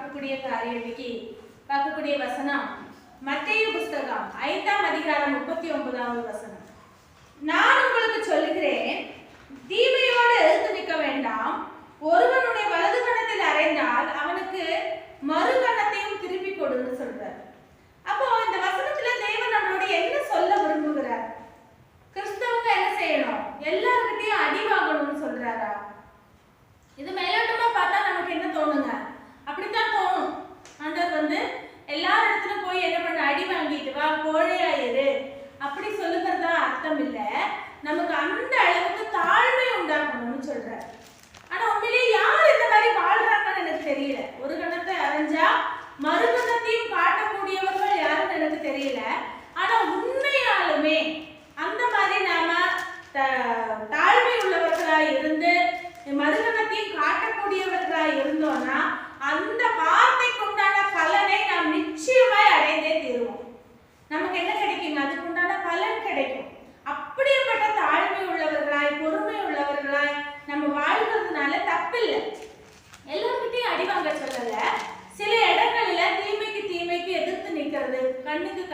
பார்க்கக்கூடிய காரியம் பார்க்கக்கூடிய வசனம் மத்திய புஸ்தகம் ஐந்தாம் அதிகாரம் முப்பத்தி ஒன்பதாவது வசனம்.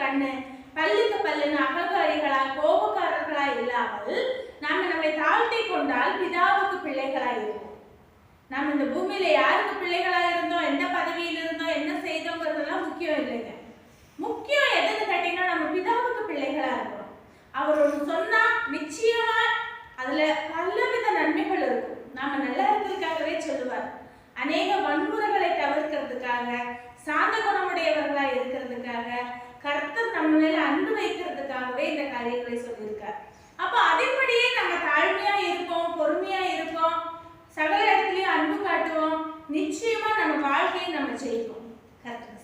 கண்ணு. பல்லுக்கு பல்லுன்னு அகங்காரிகளாய் கோபக்காரர்களா இல்லாமல் நாம் நம்மை தாழ்த்தி கொண்டால் பிதாவுக்கு பிள்ளைகளாய் இருப்போம். நாம் இந்த பூமியில யாருக்கு பிள்ளைகளாக இருந்தோம்? எந்த பதவியில் இருந்தோம்? என்ன செய்தோங்கிறதெல்லாம் முக்கியம் இல்லைங்க. முக்கியம் எதுன்னு கேட்டீங்கன்னா நம்ம பிதாவுக்கு பிள்ளைகளா இருக்கிறோம் அவர் ஒன்று சொன்னா நிச்சயமா அதுல பலவித நன்மைகள் இருக்கும். நாம நல்லா இருக்கிறதுக்காகவே சொல்லுவார். அநேக வன்முறைகளை தவிர்க்கிறதுக்காக சாந்த குணமுடையவர்களா இருக்கிறதுக்காக கர்த்த நம்ம மேல அன்பு வைக்கிறதுக்காகவே இந்த காரியங்களை சொல்லியிருக்கார். அப்ப அதன்படியே நம்ம தாழ்மையா இருப்போம் பொறுமையா இருப்போம் சகல இடத்துலயும் அன்பு காட்டுவோம். நிச்சயமா நம்ம வாழ்க்கையை நம்ம ஜெயிப்போம். கர்த்தர்